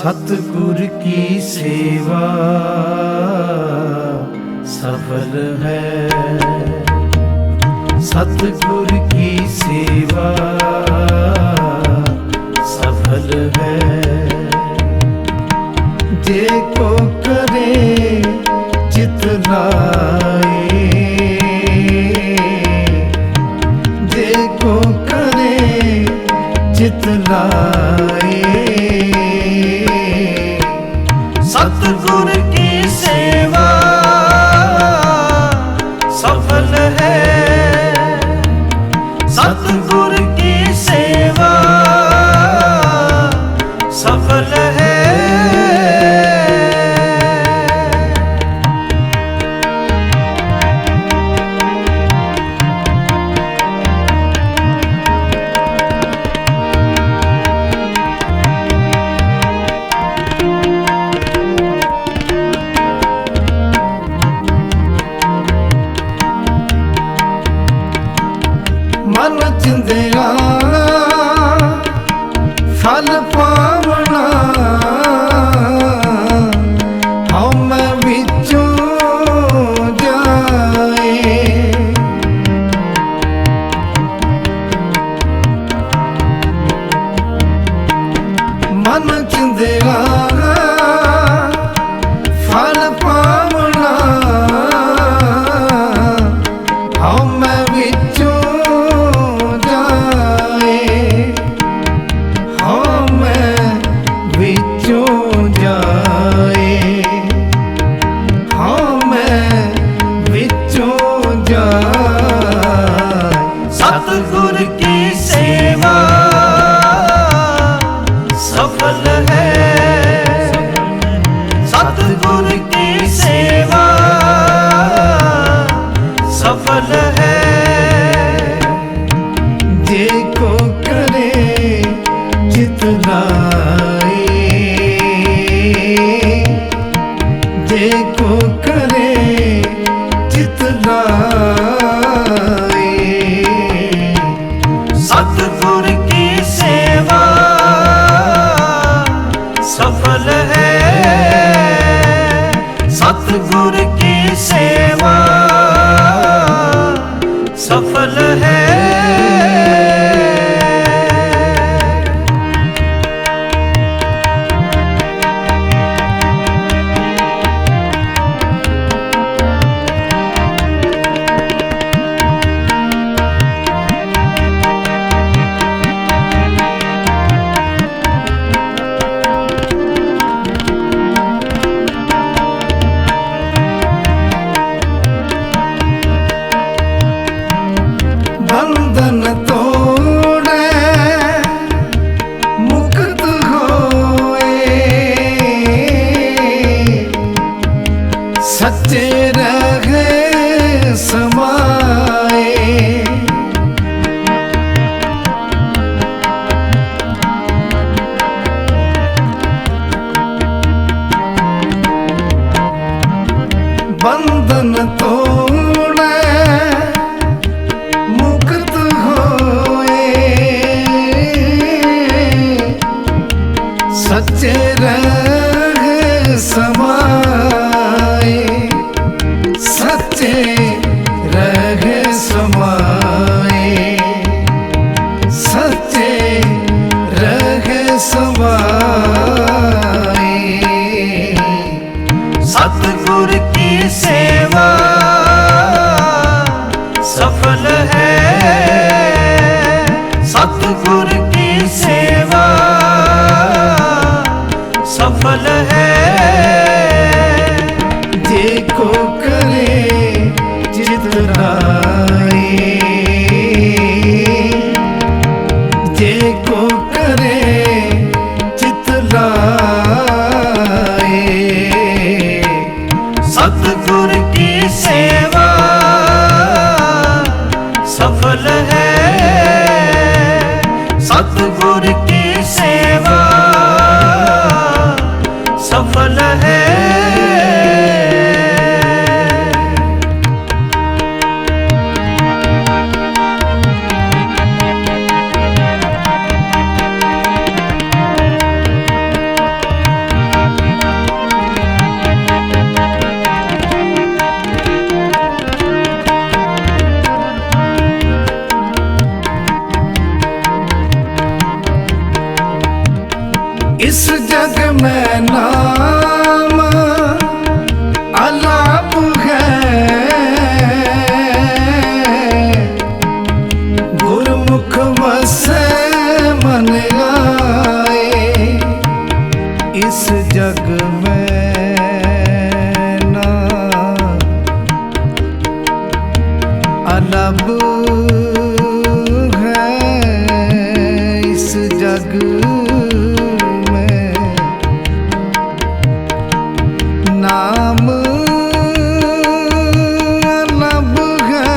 ਸਤਿਗੁਰ ਕੀ ਸੇਵਾ ਸਫਲ ਹੈ। ਸਤਿਗੁਰ ਕੀ ਸੇਵਾ ਸਫਲ ਹੈ। ਜੇ ਕੋ ਕਰੇ ਚਿਤ ਲਾਏ ਜੇ ਕੋ ਕਰੇ ਚਿਤ ਲਾਏ ਸਤਿਗੁਰ ਕੀ ਸੇਵਾ। ਸਫਲ ਹੈ। ਸਤਿਗੁਰ ਸਤਿਗੁਰ ਕੀ ਸੇਵਾ ਸਫਲ ਹੈ ਸਤਿਗੁਰ ਕੀ ਸੇਵਾ ਸਫਲ ਹੈ ਜੇ ਕੋ ਕਰੇ ਜਿਤ ਸਤਿਗੁਰ ਕੀ ਸੇਵਾ ਸਫਲ ਹੈ ਬੰਧਨ ਤੋੜੇ ਮੁਕਤ ਹੋਏ। ਸੱਚੇ ਰਹਿ नाम अलब है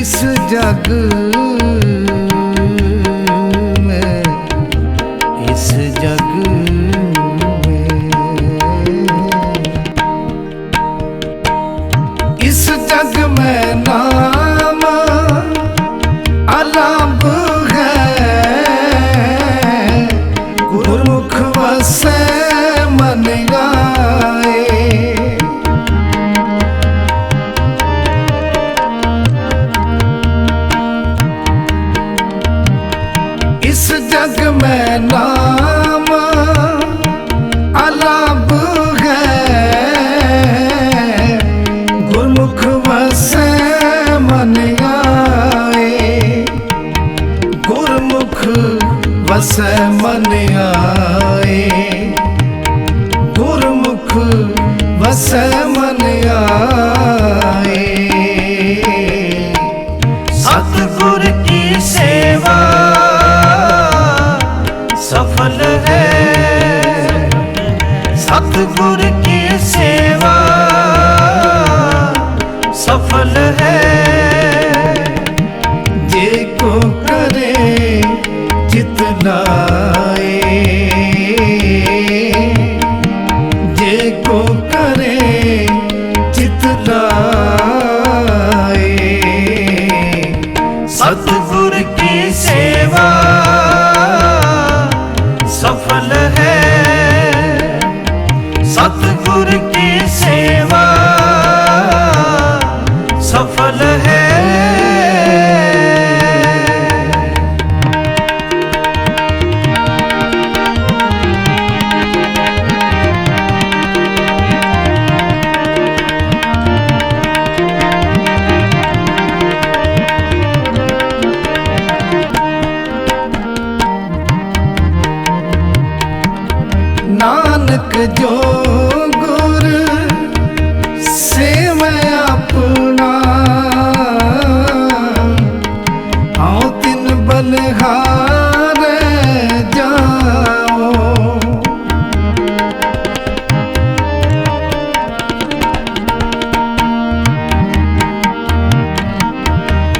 इस जग में इस जग में इस जग में नाम ਮੈਂ ਨਾਮ ਅਲਬ ਹੈ। ਗੁਰਮੁਖ ਵਸੈ ਮਨ ਆਏ। ਗੁਰਮੁਖ ਵਸੈ ਮਨ ਆਏ। ਗੁਰਮੁਖ ਵਸੈ ਮਨ ਆਏ। সদগুরু ਕਰ ਜੋ ਗੁਰ ਸੇਵ ਆਪਣਾ ਆਉ ਤਿਨ ਬਲਹਾਰ ਜਾਓ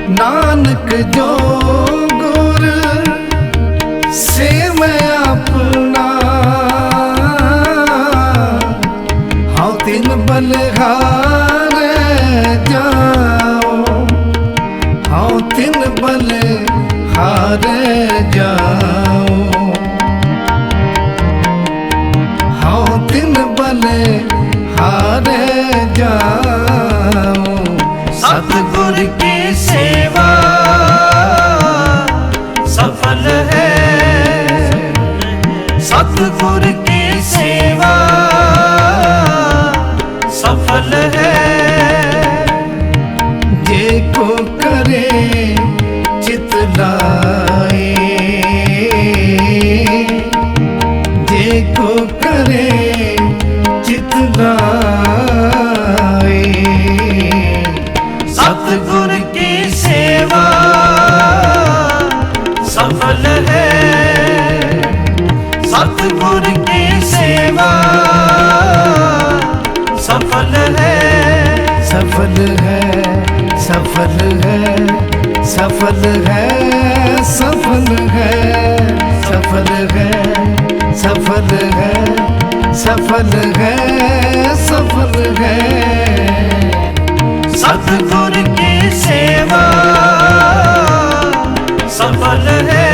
ਨਾਨਕ ਜੋ ਹਾਰ ਜਾਓ। ਹਉ ਤਿਨ ਬਲੇ ਹਾਰ ਜਾਓ। ਸਤਗੁਰ ਕੀ ਸੇਵਾ, ਸਫਲ ਹੈ। ਸਤਗੁਰ ਕੀ ਸੇਵਾ, ਸਫਲ ਹੈ। ਜੇ ਕੋ ਕਰੇ ਕਰੇ ਚਿਤ ਲਾਏ। ਸਤਗੁਰ ਕੀ ਸੇਵਾ ਸਫਲ ਹੈ। ਸਤਗੁਰ ਕੀ ਸੇਵਾ ਸਫਲ ਹੈ। ਸਫਲ ਹੈ ਸਫਲ ਹੈ ਸਫਲ ਹੈ ਸਫਲ ਹੈ। ਸਫਲ ਹੈ सफल है सफल है सफल है सतगुर की सेवा सफल है सतगुर की सेवा सफल है